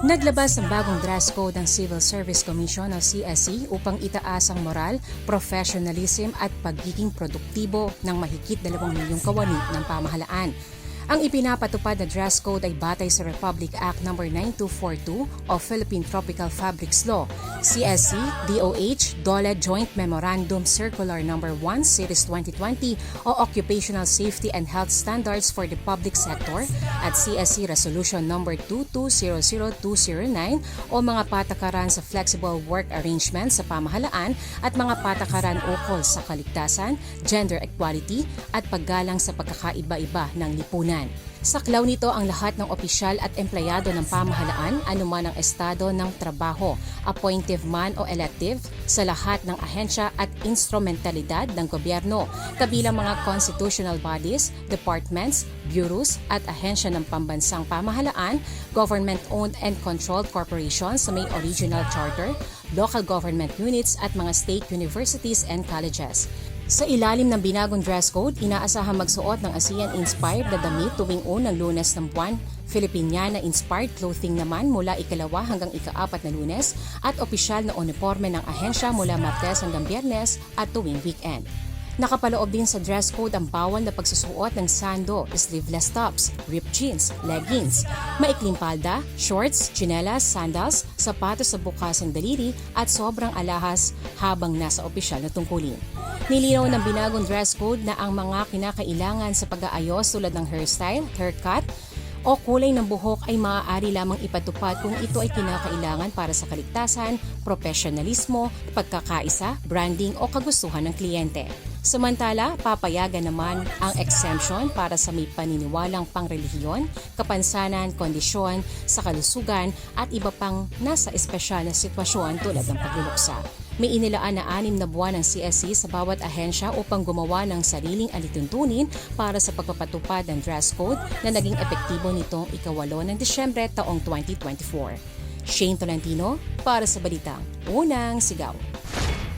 Naglabas ng bagong dress code ang Civil Service Commission o CSC upang itaas ang moral, professionalism at pagiging produktibo ng mahigit 2 milyong kawani ng pamahalaan. Ang ipinapatupad na dress code ay batay sa Republic Act No. 9242 o Philippine Tropical Fabrics Law, CSC, DOH, DOLE Joint Memorandum Circular No. 1 Series 2020 o Occupational Safety and Health Standards for the Public Sector at CSC Resolution No. 2200209 o mga patakaran sa flexible work arrangements sa pamahalaan at mga patakaran ukol sa kaligtasan, gender equality at paggalang sa pagkakaiba-iba ng lipunan. Saklaw nito ang lahat ng opisyal at empleyado ng pamahalaan anuman ang estado ng trabaho, appointive man o elective, sa lahat ng ahensya at instrumentalidad ng gobyerno, kabilang mga constitutional bodies, departments, bureaus at ahensya ng pambansang pamahalaan, government-owned and controlled corporations sa may original charter, local government units at mga state universities and colleges. Sa ilalim ng binagong dress code, inaasahang magsuot ng ASEAN-inspired na damit tuwing unang lunes ng buwan, Filipiniana-inspired clothing naman mula ikalawa hanggang ikaapat na lunes at opisyal na uniforme ng ahensya mula Martes hanggang Biyernes at tuwing weekend. Nakapaloob din sa dress code ang bawal na pagsusuot ng sando, sleeveless tops, ripped jeans, leggings, maikling palda, shorts, tsinelas, sandals, sapatos sa bukas ng daliri at sobrang alahas habang nasa opisyal na tungkulin. Nilinaw ng binagong dress code na ang mga kinakailangan sa pag-aayos tulad ng hairstyle, haircut, o kulay ng buhok ay maaari lamang ipatupad kung ito ay kinakailangan para sa kaligtasan, profesionalismo, pagkakaisa, branding o kagustuhan ng kliyente. Samantala, papayagan naman ang exemption para sa may paniniwalang pangrelihiyon, kapansanan, kondisyon, sa kalusugan at iba pang nasa espesyal na sitwasyon tulad ng pagluluksa. May inilaan na anim na buwan ng CSC sa bawat ahensya upang gumawa ng sariling alituntunin para sa pagpapatupad ng dress code na naging epektibo nitong ikawalo ng Disyembre taong 2024. Shane Tolentino para sa Balitang Unang Sigaw.